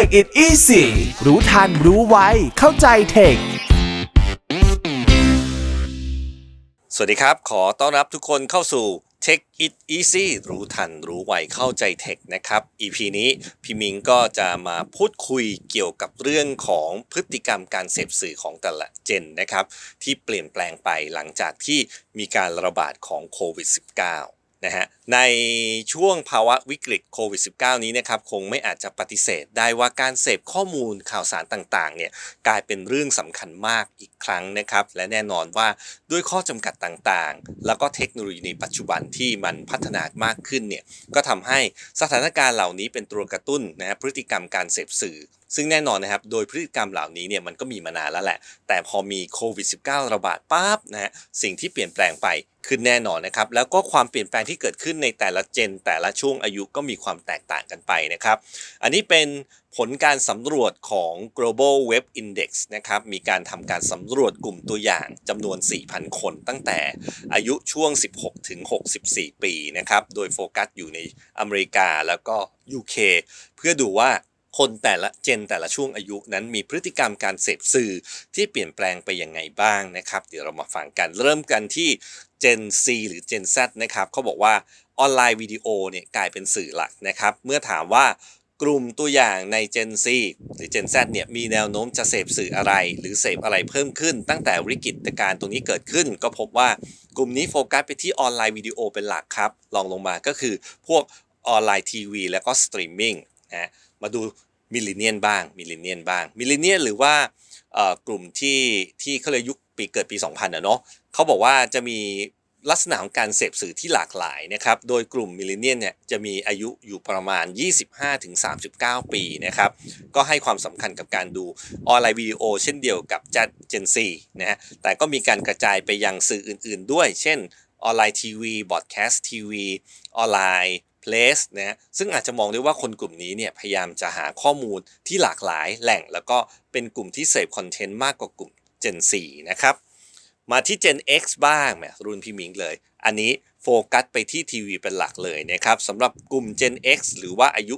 Take it easy รู้ทันรู้ไวเข้าใจเทค สวัสดีครับ ขอต้อนรับทุกคนเข้าสู่ Tech It Easy รู้ทันรู้ไวเข้าใจเทคนะครับ EP นี้พี่มิงก็จะมาพูดคุยเกี่ยวกับเรื่องของพฤติกรรมการเสพสื่อของแต่ละเจนนะครับ ที่เปลี่ยนแปลงไปหลังจากที่มีการระบาดของโควิด -19 นะฮะในช่วงภาวะวิกฤตโควิด -19 นี้นะครับคงไม่อาจจะปฏิเสธได้ว่าการเสพข้อมูลข่าวสารต่างๆเนี่ยกลายเป็นเรื่องสำคัญมากอีกครั้งนะครับ และแน่นอนว่าด้วยข้อจำกัดต่างๆ แล้วก็เทคโนโลยีในปัจจุบันที่มันพัฒนามากขึ้นเนี่ยก็ทำให้สถานการณ์เหล่านี้เป็นตัวกระตุ้นนะฮะพฤติกรรมการเสพสื่อซึ่งแน่นอนนะครับ โดยพฤติกรรมเหล่านี้เนี่ยมันก็มีมานานแล้วแหละ แต่พอมีโควิด -19 ระบาดปั๊บนะฮะสิ่งที่เปลี่ยนแปลงไป ขึ้นแน่นอนนะครับ แล้วก็ความเปลี่ยนแปลงที่เกิดขึ้นในแต่ละเจน แต่ละช่วงอายุก็มีความแตกต่างกันไปนะครับ อันนี้เป็นผลการสำรวจของ global web index นะครับ มีการทำการสำรวจกลุ่มตัวอย่างจำนวน 4,000 คนตั้งแต่อายุช่วง 16 ถึง 64 ปีนะครับ โดยโฟกัสอยู่ในอเมริกาแล้วก็ UK เพื่อดูว่า คนแต่ละเจนแต่ละช่วงอายุนั้นมีพฤติกรรมการเสพสื่อที่เปลี่ยนแปลงไปยังไงบ้างนะครับ เดี๋ยวเรามาฟังกันเริ่มกันที่ Gen C หรือ Gen Z นะครับเขาบอกว่าออนไลน์วิดีโอเนี่ยกลายเป็นสื่อหลักนะครับ เมื่อถามว่ากลุ่มตัวอย่างใน Gen C หรือ Gen Z เนี่ยมีแนวโน้มจะเสพสื่ออะไร หรือเสพอะไรเพิ่มขึ้น ตั้งแต่วิกฤตการณ์ตรงนี้เกิดขึ้น ก็พบว่ากลุ่มนี้โฟกัสไปที่ออนไลน์วิดีโอเป็นหลักครับลองลงมาก็คือพวกออนไลน์ทีวี แล้วก็สตรีมมิ่งนะมาดู มิลเลนเนียนบ้างมิลเลนเนียนบ้างมิลเลนเนียนหรือว่ากลุ่มที่ที่เขาเลยยุคปีเกิดปี 2000อะเนาะเขาบอกว่าจะมีลักษณะของการเสพสื่อที่หลากหลายนะครับ โดยกลุ่มมิลเลนเนียนเนี่ยจะมีอายุอยู่ประมาณ 25-39 ปีนะครับ ก็ให้ความสำคัญกับการดูออนไลน์วิดีโอเช่นเดียวกับจัดเจนซีนะฮะ แต่ก็มีการกระจายไปยังสื่ออื่นๆด้วย เช่นออนไลน์ทีวี บอดแคสต์ทีวี ออนไลน์ เพลสนะฮะซึ่งอาจจะมองได้ว่าคนกลุ่มนี้เนี่ยพยายามจะหาข้อมูลที่หลากหลายแหล่ง แล้วก็เป็นกลุ่มที่เสพคอนเทนต์มากกว่ากลุ่ม Gen 4นะครับมาที่ Gen X บ้างแหมรุ่นพี่มิงเลย อันนี้ โฟกัสไปที่ทีวีเป็นหลักเลยนะครับสำหรับกลุ่ม Gen X หรือว่าอายุ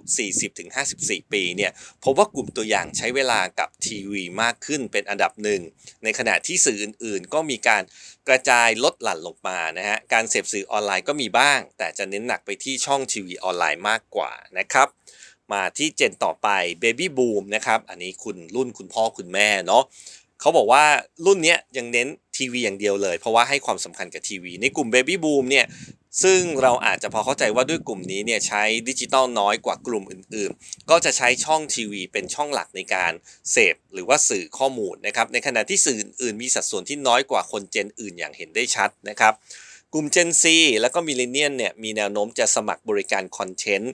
40-54 ปีเนี่ยพบว่ากลุ่มตัวอย่างใช้เวลากับทีวีมากขึ้นเป็นอันดับหนึ่ง ในขณะที่สื่ออื่นๆ ก็มีการกระจายลดหลั่นลงมานะฮะการเสพสื่อออนไลน์ก็มีบ้าง แต่จะเน้นหนักไปที่ช่องทีวีออนไลน์มากกว่านะครับมาที่เจนต่อไป Baby Boom นะครับอันนี้คุณรุ่นคุณพ่อคุณแม่เนาะ เขาบอกว่ารุ่นนี้ยังเน้นทีวีอย่างเดียวเลย เพราะว่าให้ความสำคัญกับทีวี ในกลุ่ม Baby Boom เนี่ยซึ่งเราอาจจะพอเข้าใจว่าด้วยกลุ่มนี้เนี่ยใช้ดิจิตอลน้อยกว่ากลุ่มอื่นๆ ก็จะใช้ช่องทีวีเป็นช่องหลักในการเสพหรือว่าสื่อข้อมูลนะครับในขณะที่สื่ออื่นมีสัดส่วนที่น้อยกว่าคนเจนอื่นอย่างเห็นได้ชัดนะครับกลุ่ม Gen Z แล้วก็มิเลเนียนเนี่ยมีแนวโน้มจะสมัครบริการคอนเทนต์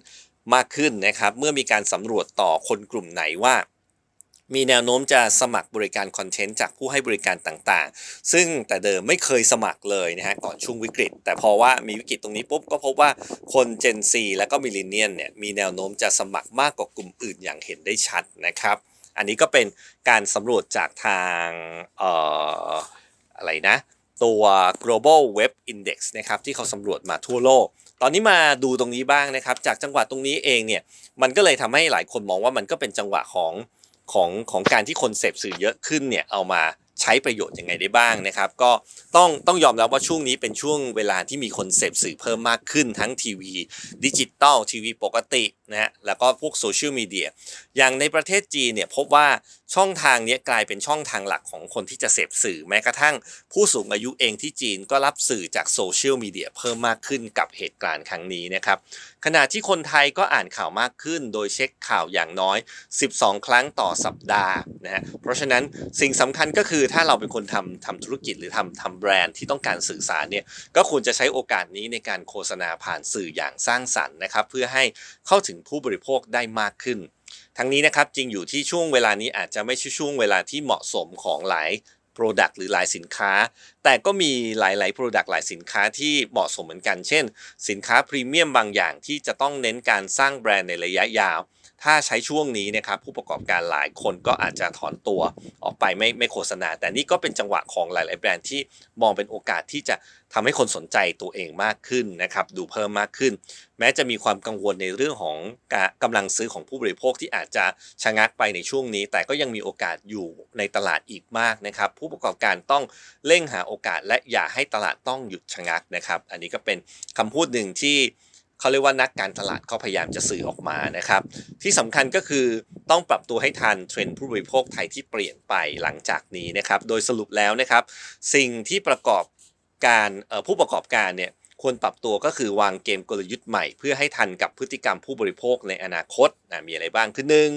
มากขึ้นนะครับเมื่อมีการสำรวจต่อคนกลุ่มไหนว่า มีแนวโน้มจะสมัครบริการคอนเทนต์จากผู้ให้บริการต่างๆ ซึ่งแต่เดิมไม่เคยสมัครเลยนะฮะก่อนช่วงวิกฤต แต่พอว่ามีวิกฤตตรงนี้ปุ๊บก็พบว่าคน Gen Z และก็มิลเลนเนียนเนี่ยมีแนวโน้มจะสมัครมากกว่ากลุ่มอื่นอย่างเห็นได้ชัดนะครับ อันนี้ก็เป็นการสำรวจจากทางเอ่ออะไรนะตัว global web index นะครับที่เขาสำรวจมาทั่วโลก ตอนนี้มาดูตรงนี้บ้างนะครับ จากจังหวะตรงนี้เองเนี่ยมันก็เลยทำให้หลายคนมองว่ามันก็เป็นจังหวะของ ของของการที่คนเสพสื่อเยอะขึ้นเนี่ยเอามาใช้ประโยชน์ยังไงได้บ้างนะครับ ก็ต้องต้องยอมรับว่าช่วงนี้เป็นช่วงเวลาที่มีคนเสพสื่อเพิ่มมากขึ้นทั้งทีวีดิจิตอลทีวีปกตินะฮะแล้วก็พวกโซเชียลมีเดียอย่างในประเทศจีนเนี่ยพบว่าช่องทางนี้กลายเป็นช่องทางหลักของคนที่จะเสพสื่อแม้กระทั่ง ผู้สูงอายุเองที่จีนก็รับสื่อจากโซเชียลมีเดียเพิ่มมากขึ้นกับเหตุการณ์ครั้งนี้นะครับขณะที่คนไทยก็อ่านข่าวมากขึ้น โดยเช็คข่าวอย่างน้อย 12 ครั้งต่อสัปดาห์นะฮะเพราะฉะนั้นสิ่งสำคัญก็คือถ้าเราเป็นคนทำทำธุรกิจหรือทำทำแบรนด์ที่ต้องการสื่อสารเนี่ยก็ควรจะใช้โอกาสนี้ในการโฆษณาผ่านสื่ออย่างสร้างสรรค์นะครับเพื่อให้เข้าถึงงผู้บริโภคได้มากขึ้น ทั้งนี้นะครับจริงอยู่ที่ช่วงเวลานี้อาจจะไม่ใช่ช่วงเวลาที่เหมาะสมของหลาย Product หรือหลายสินค้า แต่ก็มีหลาย ๆ Product หลายสินค้าที่เหมาะสมเหมือนกัน เช่น สินค้าพรีเมียมบางอย่างที่จะต้องเน้นการสร้างแบรนด์ในระยะยาว ถ้าใช้ช่วงนี้นะครับผู้ประกอบการหลายคนก็อาจจะถอนตัวออกไปไม่ไม่โฆษณา แต่นี่ก็เป็นจังหวะของหลาย ๆ แบรนด์ที่มองเป็นโอกาสที่จะทำให้คนสนใจตัวเองมากขึ้นนะครับดูเพิ่มมากขึ้น แม้จะมีความกังวลในเรื่องของกะกำลังซื้อของผู้บริโภคที่อาจจะชะงักไปในช่วงนี้ แต่ก็ยังมีโอกาสอยู่ในตลาดอีกมากนะครับผู้ประกอบการต้องเร่งหาโอกาสและอย่าให้ตลาดต้องหยุดชะงักนะครับ อันนี้ก็เป็นคำพูดหนึ่งที่ เขาเรียกว่านักการตลาดเขาพยายามจะสื่อออกมานะครับ ที่สำคัญก็คือต้องปรับตัวให้ทันเทรนด์ผู้บริโภคไทยที่เปลี่ยนไปหลังจากนี้นะครับ โดยสรุปแล้วนะครับ สิ่งที่ประกอบการผู้ประกอบการเนี่ยควรปรับตัวก็คือวางเกมกลยุทธ์ใหม่ เพื่อให้ทันกับพฤติกรรมผู้บริโภคในอนาคตนะมีอะไรบ้างคือหนึ่ง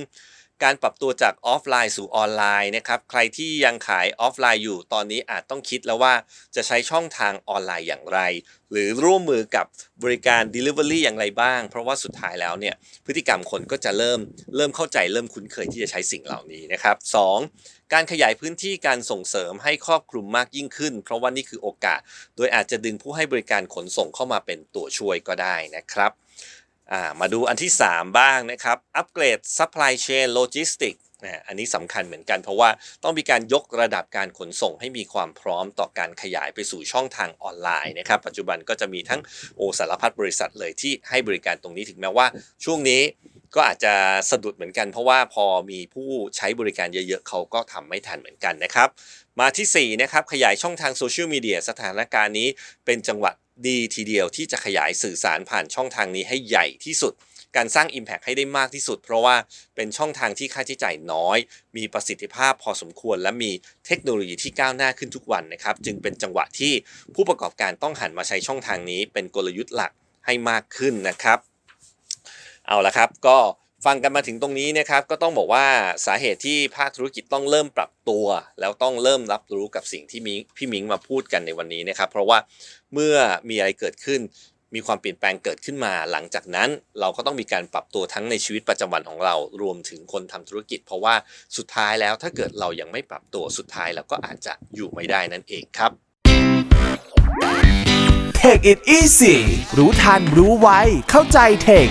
การปรับตัวจากออฟไลน์สู่ออนไลน์นะครับใครที่ยังขายออฟไลน์อยู่ตอนนี้อาจต้องคิดแล้วว่าจะใช้ช่องทางออนไลน์อย่างไร หรือร่วมมือกับบริการ Delivery อย่างไรบ้าง เพราะว่าสุดท้ายแล้วเนี่ยพฤติกรรมคนก็จะเริ่มเริ่มเข้าใจเริ่มคุ้นเคยที่จะใช้สิ่งเหล่านี้นะครับสองการขยายพื้นที่การส่งเสริมให้ครอบคลุมมากยิ่งขึ้น เพราะว่านี่คือโอกาส โดยอาจจะดึงผู้ให้บริการขนส่งเข้ามาเป็นตัวช่วยก็ได้นะครับ อ่ามาดูอันที่ 3 บ้างนะครับอัปเกรด supply chain logistics นะอันนี้สำคัญเหมือนกันเพราะว่าต้องมีการยกระดับการขนส่งให้มีความพร้อมต่อการขยายไปสู่ช่องทางออนไลน์นะครับปัจจุบันก็จะมีทั้งโอสารพัดบริษัทเลยที่ให้บริการตรงนี้ถึงแม้ว่าช่วงนี้ก็อาจจะสะดุดเหมือนกัน เพราะว่าพอมีผู้ใช้บริการเยอะๆเขาก็ทำไม่ทันเหมือนกันนะครับ มาที่4นะครับขยายช่องทางโซเชียลมีเดียสถานการณ์นี้เป็นจังหวะ ดีทีเดียวที่จะขยายสื่อสารผ่านช่องทางนี้ให้ใหญ่ที่สุด การสร้าง Impact ให้ได้มากที่สุด เพราะว่าเป็นช่องทางที่ค่าใช้จ่ายน้อย มีประสิทธิภาพพอสมควร และมีเทคโนโลยีที่ก้าวหน้าขึ้นทุกวันนะครับ จึงเป็นจังหวะที่ผู้ประกอบการต้องหันมาใช้ช่องทางนี้ เป็นกลยุทธ์หลักให้มากขึ้นนะครับ เอาละครับก็ ฟังกันมาถึงตรงนี้นะครับก็ต้องบอกว่าสาเหตุที่ภาคธุรกิจต้องเริ่มปรับตัว แล้วต้องเริ่มรับรู้กับสิ่งที่มิพี่มิงมาพูดกันในวันนี้นะครับ เพราะว่าเมื่อมีอะไรเกิดขึ้น มีความเปลี่ยนแปลงเกิดขึ้นมา หลังจากนั้นเราก็ต้องมีการปรับตัวทั้งในชีวิตประจำวันของเรารวมถึงคนทำธุรกิจ เพราะว่าสุดท้ายแล้วถ้าเกิดเรายังไม่ปรับตัวสุดท้ายแล้วก็อาจจะอยู่ไม่ได้นั่นเองครับ Take it easy รู้ทันรู้ไวเข้าใจเทค